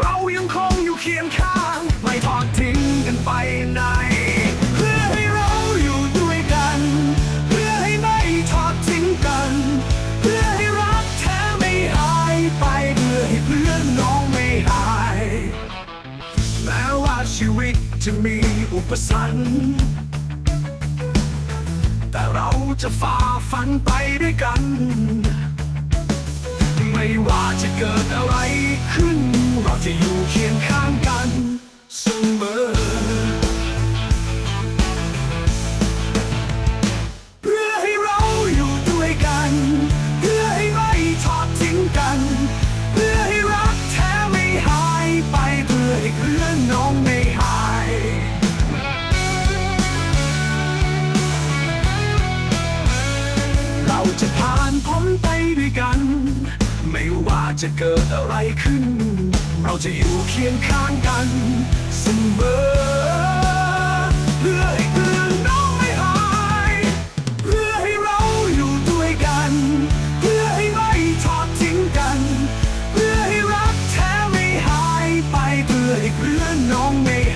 เรายังคงอยู่เคียงข้าง ไม่ทอดทิ้งกันไปไหน เพื่อให้เราอยู่ด้วยกัน เพื่อให้ไม่ทอดทิ้งกัน เพื่อให้รักแท้ไม่หายไป เพื่อให้เพื่อนน้องไม่หาย แม้ว่าชีวิตจะมีอุปสรรค แต่เราจะฝ่าฟันไปด้วยกัน ไม่ว่าจะเกิดอะไรขึ้น จะอยู่เคียงข้างกันเสมอเพื่อให้เราอยู่ด้วยกัน เพื่อให้ไม่ทอดทิ้งกัน เพื่อให้รักแท้ไม่หายไปเพื่อให้เพื่อนน้องไม่หายเราจะผ่านพ้นไปด้วยกัน ไม่ว่าจะเกิดอะไรขึ้น จะอยู่เคียงข้างกันเสมอเพื่อให้เพื่อนน้องไม่หายเพื่อให้เราอยู่ด้วยกัน เพื่อให้ไม่ทอดทิ้งกัน เพื่อให้รักแท้ไม่หายไปเพื่อให้เพื่อนน้องไม่หาย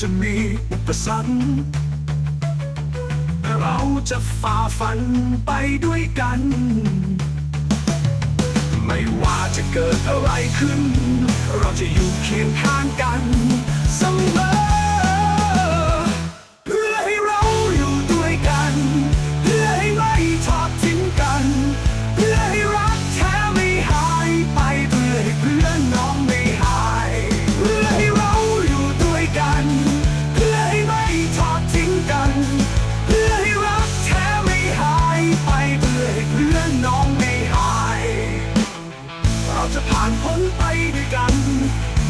จะมีอุปสรรคเราจะฝ่าฟันไปด้วยกัน ไม่ว่าจะเกิดอะไรขึ้น เราจะอยู่เคียงข้างกันเสมอ ผ่านพ้นไปด้วยกัน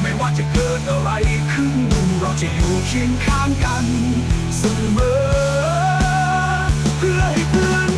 ไม่ว่าจะเกิดอะไรขึ้น เราจะอยู่เคียงข้างกัน เสมอ เพื่อให้เพื่อน